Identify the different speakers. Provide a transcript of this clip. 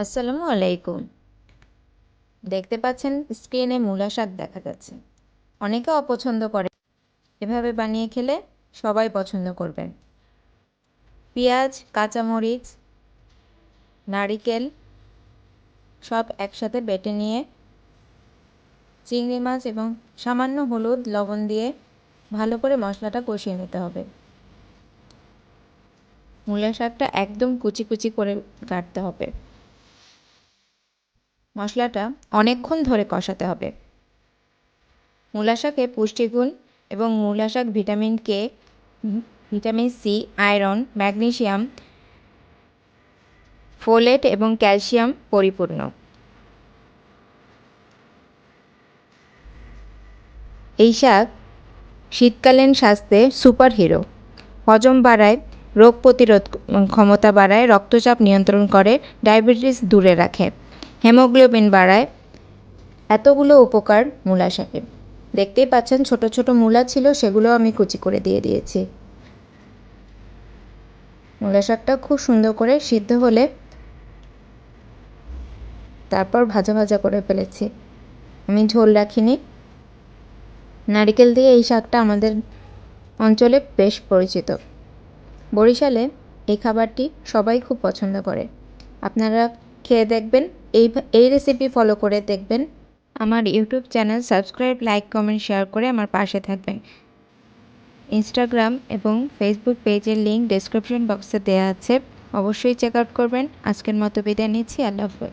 Speaker 1: আসসালামু আলাইকুম। দেখতে পাচ্ছেন স্ক্রিনে মূলা শাক দেখা যাচ্ছে। অনেকে অপছন্দ করে। এভাবে বানিয়ে খেলে সবাই পছন্দ করবেন পেঁয়াজ, কাঁচামরিচ, নারিকেল সব একসাথে বেটে নিয়ে চিংড়ি মাছ এবং সামান্য হলুদ, লবণ দিয়ে ভালো করে মশলাটা কষিয়ে নিতে হবে। মূলা শাকটা একদম কুচি কুচি করে কাটতে হবে। মশলাটা অনেকক্ষণ ধরে কষাতে হবে। মূলা শাকে পুষ্টিগুণ এবং মূলা শাক vitamin K vitamin C, iron magnesium folate এবং ক্যালসিয়াম পরিপূর্ণ। এই শাক শীতকালীন স্বাস্থ্যে সুপার হিরো হজম বাড়ায়, রোগ প্রতিরোধ ক্ষমতা বাড়ায়, রক্তচাপ নিয়ন্ত্রণ করে, ডায়াবেটিস দূরে রাখে। হেমোগ্লোবিন বাড়ায়। এতগুলো উপকার মূলা শাকে দেখতেই পাচ্ছেন, ছোট ছোট মূলা ছিল, সেগুলো আমি কুচি করে দিয়ে দিয়েছি। মূলা শাকটা খুব সুন্দর করে সিদ্ধ হলে তারপর ভাজা ভাজা করে ফেলেছি। আমি ঝোল রাখিনি। নারিকেল দিয়ে এই শাকটা আমাদের অঞ্চলে বেশ পরিচিত। বরিশালে এই খাবারটি সবাই খুব পছন্দ করে। আপনারা খেয়ে দেখবেন। এই এই রেসিপি ফলো করে দেখবেন। আমার YouTube channel subscribe like comment share করে আমার পাশে থাকবেন। ইনস্টাগ্রাম এবং ফেসবুক পেজের লিঙ্ক ডেসক্রিপশন বক্সে দেওয়া আছে। অবশ্যই চেক আউট করবেন। আজকের মতো বিদায় নিচ্ছি। আল্লাহ হাফেজ।